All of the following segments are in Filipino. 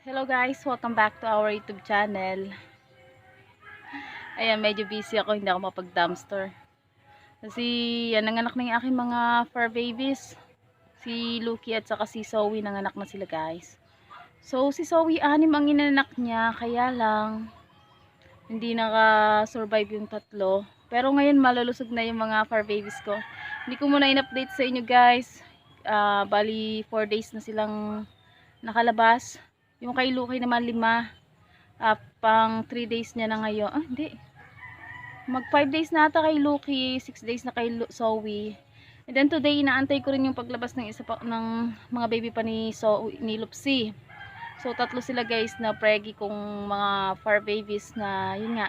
Hello guys, welcome back to our YouTube channel. Ayan, medyo busy ako, hindi ako mapag-dumpster. Kasi yan, nanganak na yung aking mga fur babies. Si Lucky at saka si Zoe, nanganak na sila guys. So, si Zoe, anim ang inanak niya, kaya lang, hindi naka-survive yung tatlo. Pero ngayon, malulusog na yung mga fur babies ko. Hindi ko muna in-update sa inyo guys. Ah, bali, 4 days na silang nakalabas. Yung kay Lucky naman lima. Ah, pang 3 days niya na ngayon. Ah, hindi. Mag 5 days na ata kay Lucky, 6 days na kay Zoe. And then today, inaantay ko rin yung paglabas ng isa pa, ng mga baby pa ni, so, ni Lupsi. So, tatlo sila guys na preggy kong mga fur babies na, yun nga.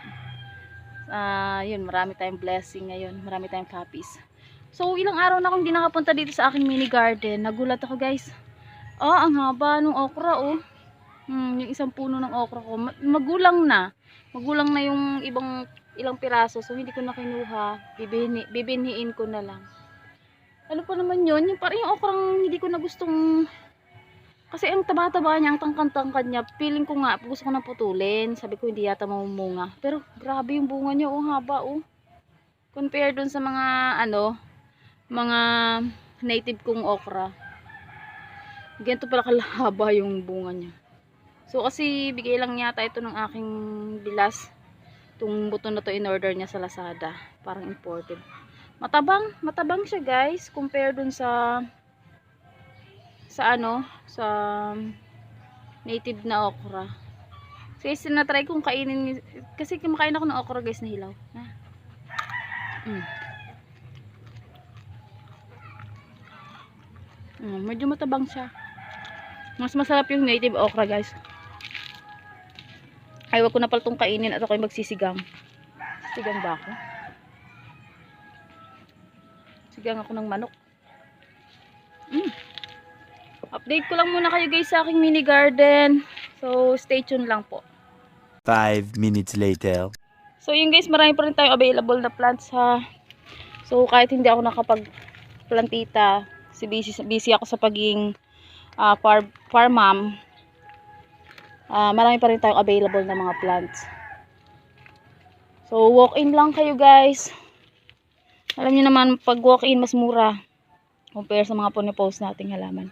Ah, yun, marami tayong blessing ngayon. Marami tayong puppies. So, ilang araw na akong di nakapunta dito sa aking mini garden. Nagulat ako guys. Ah, ang haba ng okra oh. Hmm, yung isang puno ng okra ko. Ma- Magulang na. Magulang na yung ibang ilang piraso. So, hindi ko na kinuha. Bibini, bibinhiin ko na lang. Ano pa naman yun? Yung parang yung okrang hindi ko na gustong... Kasi ang taba-taba niya, ang tangkan-tangkan niya. Feeling ko nga, gusto ko na putulin. Sabi ko, hindi yata mamumunga. Pero, grabe yung bunga niya. Oh, haba oh. Compare dun sa mga, ano, mga native kong okra. Ganito pala kalahaba yung bunga niya. So kasi bigay lang yata ito ng aking bilas. Itong buto na to in order niya sa Lazada. Parang imported. Matabang, matabang siya guys. Compare dun sa sa ano, sa native na okra. Kasi sinatry kong kainin, kasi kumakain ako ng okra guys na hilaw. Ha? Mm. Mm, medyo matabang siya. Mas masarap yung native okra, guys. Ay, wag ko na pala itong kainin at ako'y magsisigang. Sigang ba ako? Sigang ako ng manok. Mm. Update ko lang muna kayo guys sa aking mini garden. So, stay tuned lang po. Five minutes later. So, yun guys, marami pa rin tayo available na plants ha. So, kahit hindi ako nakapag-plantita, si busy, busy ako sa pagiging ah, farm, farm mom, ah, marami pa rin tayong available na mga plants. So, walk-in lang kayo guys. Alam niyo naman, pag walk-in, mas mura compare sa mga punipost nating halaman.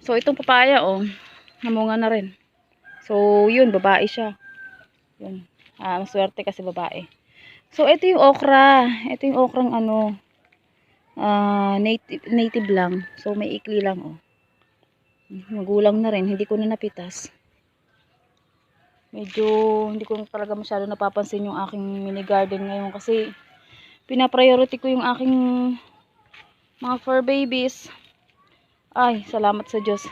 So, itong papaya, oh, namunga na rin. So, yun, babae siya. Yun. Ah, maswerte kasi babae. So, ito yung okra. Ito yung okrang ano, ah, native, native lang. So, may ikli lang, oh. Magulang na rin. Hindi ko na napitas. Medyo, hindi ko talaga masyado napapansin yung aking mini garden ngayon kasi pinapriority ko yung aking mga fur babies. Ay, salamat sa Diyos.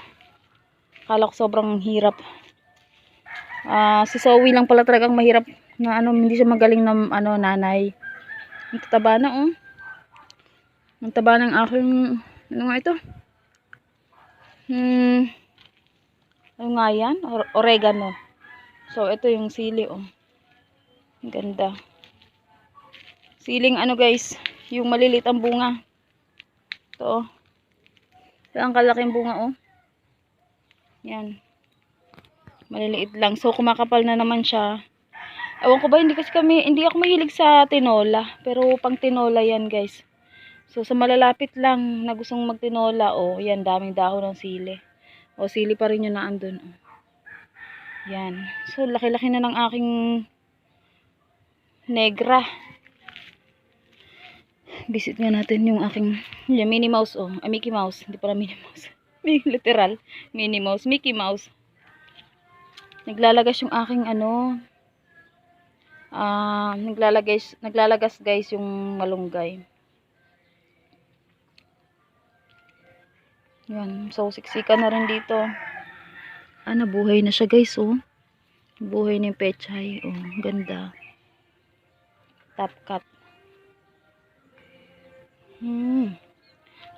Kala ko sobrang hirap. Ah, si Zoe lang pala talagang mahirap na ano, hindi siya magaling na ano, nanay. Ang tataba na, oh. Ang taba ng aking, ano nga ito? Hmm, ano nga yan? Or- oregano. So, ito yung sili, oh. Ang ganda. Siling ano guys, yung malilit ang bunga. Ito, oh. Ang kalaking bunga, oh. Yan. Maliliit lang. So, kumakapal na naman siya. Ewan ko ba, hindi kasi kami, hindi ako mahilig sa tinola. Pero, pang tinola yan, guys. So, sa malalapit lang na gustong magtinola, oh, yan, daming dahon ng sili. O, sili pa rin yun na andun, oh. Yan. So, laki-laki na ng aking negra. Visit nga natin yung aking, yung Minnie Mouse, oh. Ah, Mickey Mouse. Hindi pala Minnie Mouse. Literal. Minnie Mouse. Mickey Mouse. Naglalagas yung aking ano, ah, naglalagas, naglalagas guys yung malunggay. Yan, so siksika na rin dito. Ah, nabuhay na siya guys, oh. Buhay yung pechay, oh. Ganda. Top cut. Hmm.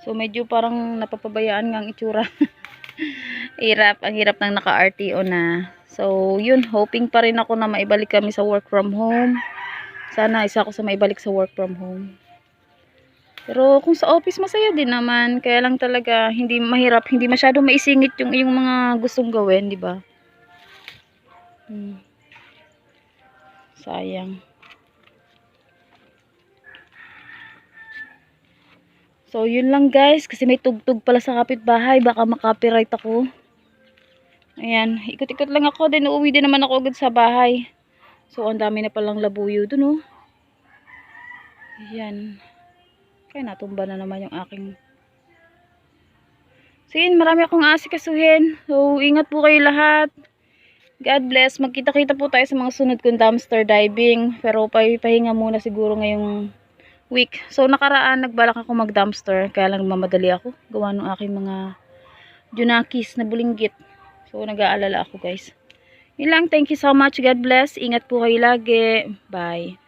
So, medyo parang napapabayaan nga ang itsura. hirap, ang hirap ng naka-RTO na. So, yun, hoping pa rin ako na maibalik kami sa work from home. Sana isa ako sa maibalik sa work from home. Pero kung sa office masaya din naman, kaya lang talaga hindi mahirap, hindi masyado maisingit yung yung mga gustong gawin, 'di ba? Hmm. Sayang. So, yun lang guys. Kasi may tugtog pala sa kapitbahay. Baka makopyright ako. Ayan. Ikot-ikot lang ako. Then, uuwi din naman ako agad sa bahay. So, ang dami na palang labuyo dun, oh. Ayan. Kaya natumba na naman yung aking... So, yun. Marami akong asikasuhin. So, ingat po kayo lahat. God bless. Magkita-kita po tayo sa mga sunod kong dumpster diving. Pero pahinga muna siguro ngayong week. So, nakaraan, nagbalak ako mag-dumpster. Kaya lang mamadali ako. Gawa ng aking mga junakis na bulinggit. So, nag-aalala ako guys. Yun lang. Thank you so much. God bless. Ingat po kayo lagi. Bye.